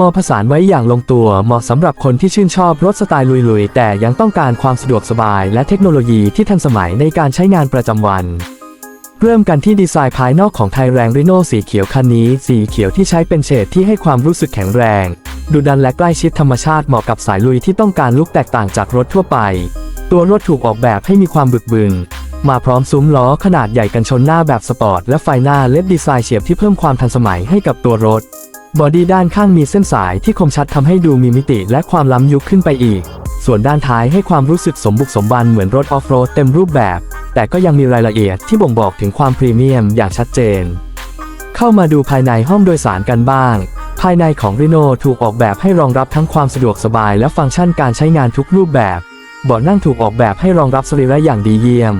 มอผสานไว้อย่างลงตัวเหมาะสำหรับคนที่ชื่นชอบรถสไตล์ลุยๆ แต่ยังต้องการความสะดวกสบายและเทคโนโลยีที่ทันสมัยในการใช้งานประจำวัน เริ่มกันที่ดีไซน์ภายนอกของไทยแรงริโนสีเขียวคันนี้ สีเขียวที่ใช้เป็นเฉดที่ให้ความรู้สึกแข็งแรง ดุดันและใกล้ชิดธรรมชาติเหมาะกับสายลุยที่ต้องการลุกแตกต่างจากรถทั่วไป ตัวรถถูกออกแบบให้มีความบึกบึนมาพร้อมซุ้มล้อขนาดใหญ่กันชนหน้าแบบสปอร์ตและไฟหน้าเลดดีไซน์เฉียบที่เพิ่มความทันสมัยให้กับตัวรถ บอดี้ด้านข้างมีเส้นสายที่คมชัดทำให้ดูมีมิติและความล้ำยุคขึ้นไปอีก ส่วนด้านท้ายให้ความรู้สึกสมบุกสมบันเหมือนรถออฟโรดเต็มรูปแบบ แต่ก็ยังมีรายละเอียดที่บ่งบอกถึงความพรีเมียมอย่างชัดเจน เข้ามาดูภายในห้องโดยสารกันบ้าง ภายในของ r ิโนถูกออกแบบให้รองรับทั้งความสะดวกสบายและฟังก์ชันการใช้งานทุกรูปแบบเบาะนั่งถูกออกแบบให้รองรับสรีระอย่างดีเยี่ยม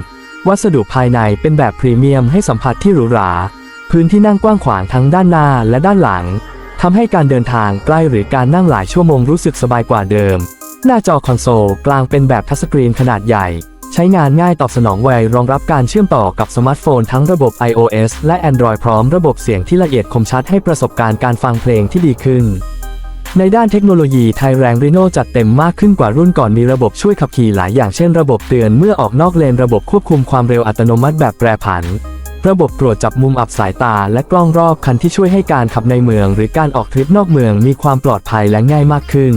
วัสดุภายในเป็นแบบพรีเมียมให้สัมผัสที่หรูหรา พื้นที่นั่งกว้างขวางทั้งด้านหน้าและด้านหลัง ทำให้การเดินทางใกล้หรือการนั่งหลายชั่วโมงรู้สึกสบายกว่าเดิม หน้าจอคอนโซลกลางเป็นแบบทัชสกรีนขนาดใหญ่ ใช้งานง่ายตอบสนองไวรองรับการเชื่อมต่อกับสมาร์ทโฟนทั้งระบบ iOS และ Android พร้อมระบบเสียงที่ละเอียดคมชัดให้ประสบการณ์การฟังเพลงที่ดีขึ้น ในด้านเทคโนโลยีไทยแรงริโนจัดเต็มมากขึ้นกว่ารุ่นก่อนมีระบบช่วยขับขี่หลายอย่างเช่น ระบบเตือนเมื่อออกนอกเลนระบบควบคุมความเร็วอัตโนมัติแบบแปรผัน ระบบตรวจจับมุมอับสายตาและกล้องรอบคันที่ช่วยให้การขับในเมือง หรือการออกทริปนอกเมืองมีความปลอดภัยและง่ายมากขึ้น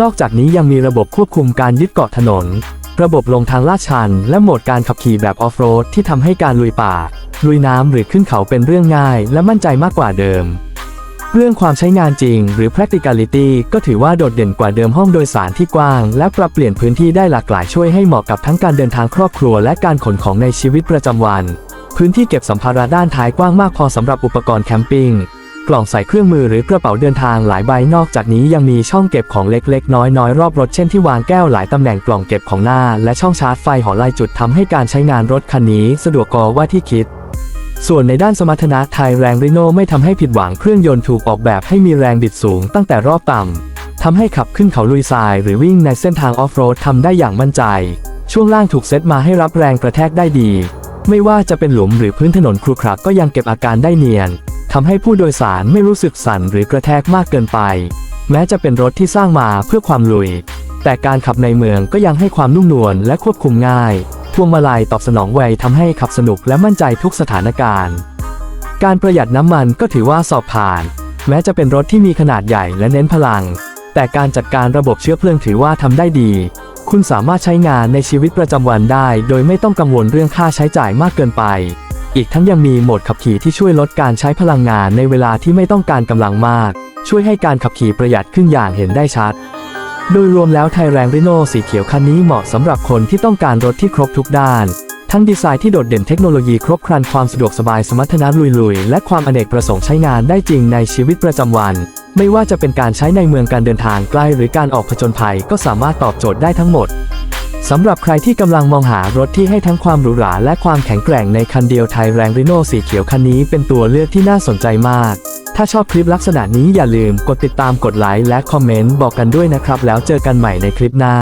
นอกจากนี้ยังมีระบบควบคุมการยึดเกาะถนน ระบบลงทางลาดชัน และโหมดการขับขี่แบบออฟโรดที่ทำให้การลุยป่า ลุยน้ำหรือขึ้นเขาเป็นเรื่องง่าย และมั่นใจมากกว่าเดิมเรื่องความใช้งานจริงหรือ practicality ก็ถือว่าโดดเด่นกว่าเดิมห้องโดยสารที่กว้าง และปรับเปลี่ยนพื้นที่ได้หลากหลายช่วยให้เหมาะกับทั้งการเดินทางครอบครัวและการขนของในชีวิตประจำวัน พื้นที่เก็บสัมภาระด้านท้ายกว้างมากพอสำหรับอุปกรณ์แคมปิ้ง กล่องใส่เครื่องมือหรือกระเป๋าเดินทางหลายใบนอกจากนี้ยังมีช่องเก็บของเล็กๆ น้อยๆ รอบรถเช่นที่วางแก้วหลายตำแหน่งกล่องเก็บของหน้า และช่องชาร์จไฟหอลายจุดทำให้การใช้งานรถคันนี้สะดวกกว่าที่คิดส่วนในด้านสมรรถนะไทยแรงริโนไม่ทำให้ผิดหวังเครื่องยนต์ถูกออกแบบให้มีแรงบิดสูงตั้งแต่รอบต่ำทำให้ขับขึ้นเขาลุยทราย หรือวิ่งในเส้นทางออฟโรดทำได้อย่างมั่นใจ ช่วงล่างถูกเซตมาให้รับแรงกระแทกได้ดี ไม่ว่าจะเป็นหลุมหรือพื้นถนนครุขระก็ยังเก็บอาการได้เนียนทำให้ผู้โดยสารไม่รู้สึกสั่นหรือกระแทกมากเกินไป แม้จะเป็นรถที่สร้างมาเพื่อความลุย แต่การขับในเมืองก็ยังให้ความนุ่มนวลและควบคุมง่าย พวงมาลัยตอบสนองไวทำให้ขับสนุกและมั่นใจทุกสถานการณ์ การประหยัดน้ำมันก็ถือว่าสอบผ่าน แม้จะเป็นรถที่มีขนาดใหญ่และเน้นพลัง แต่การจัดการระบบเชื้อเพลิงถือว่าทำได้ดี คุณสามารถใช้งานในชีวิตประจำวันได้ โดยไม่ต้องกังวลเรื่องค่าใช้จ่ายมากเกินไป อีกทั้งยังมีโหมดขับขี่ที่ช่วยลดการใช้พลังงานในเวลาที่ไม่ต้องการกำลังมาก ช่วยให้การขับขี่ประหยัดขึ้นอย่างเห็นได้ชัด โดยรวมแล้วไทยแรงริโนสีเขียวคันนี้เหมาะสำหรับคนที่ต้องการรถที่ครบทุกด้าน ทั้งดีไซน์ที่โดดเด่นเทคโนโลยีครบครันความสะดวกสบายสมรรถนะลุยๆ และความอเนกประสงค์ใช้งานได้จริงในชีวิตประจำวัน ไม่ว่าจะเป็นการใช้ในเมืองการเดินทางใกล้หรือการออกผจญภัยก็สามารถตอบโจทย์ได้ทั้งหมดสำหรับใครที่กำลังมองหารถที่ให้ทั้งความหรูหราและความแข็งแกร่งในคันเดียวไทยแรงริโนสีเขียวคันนี้เป็นตัวเลือกที่น่าสนใจมาก ถ้าชอบคลิปลักษณะนี้อย่าลืมกดติดตามกดไลค์และคอมเมนต์บอกกันด้วยนะครับ แล้วเจอกันใหม่ในคลิปหน้า